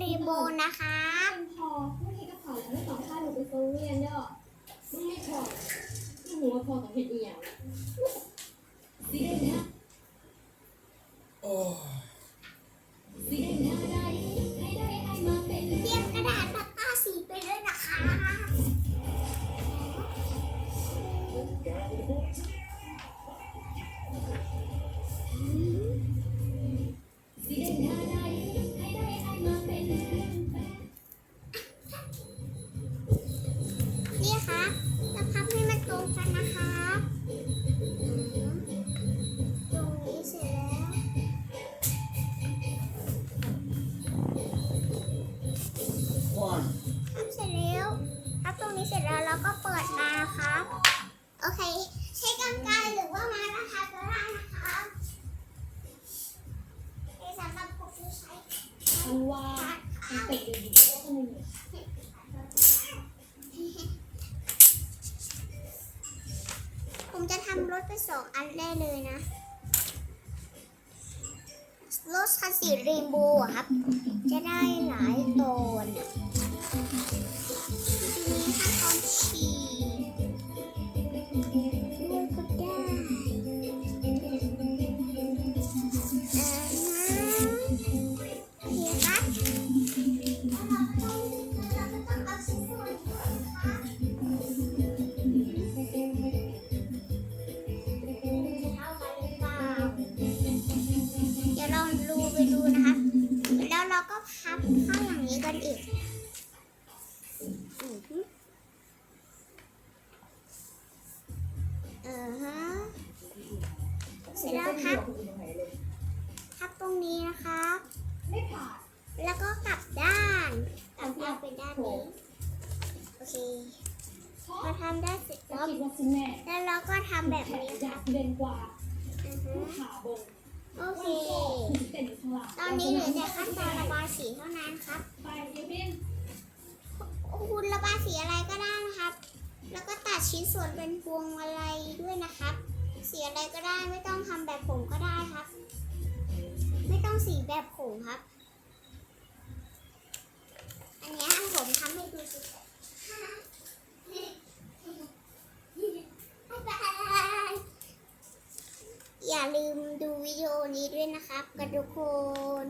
รีโบว์นะคะพอพูดให้กับเขาแล้วไม่ต้องพาหนูไปโรงเรียนเด้อมึงไม่พอมึงหัวพอกับเห็นอีหยังสิเด้นะโอ้ ว่ามันข้าวเป็นดีก็ต้องมีผมจะทำรถไปสองอันได้เลยนะ รถคันสีเรนโบว์ครับ จะได้หลายตัว แล้วครับพับตรงนี้นะคะไม่ผ่านแล้วก็กลับด้านกลับด้านเป็นด้านนี้โอเคพอทำได้เสร็จก็แล้วคิดว่าสิแม่แล้วเราก็ทำแบบแค่นี้อยากเด่นกว่าอือฮึผู้ขาบงโอเคคุณเต้นอยู่ข้างหลังตอนนี้เหลือแต่ขั้นตอนระบายสีเท่านั้นครับไปเดี๋ยวเป็นคุณระบายสีอะไรก็ได้นะครับ แล้วก็ตัดชิ้นส่วนเป็นพวงมาลัยด้วยนะครับ สีอะไรก็ได้ไม่ต้องทำแบบผมก็ได้ครับ ไม่ต้องสีแบบผมครับ อันนี้ผมทำให้ดูสิบ๊ายบายอย่าลืมดูวิดีโอนี้ด้วยนะครับกับทุกคน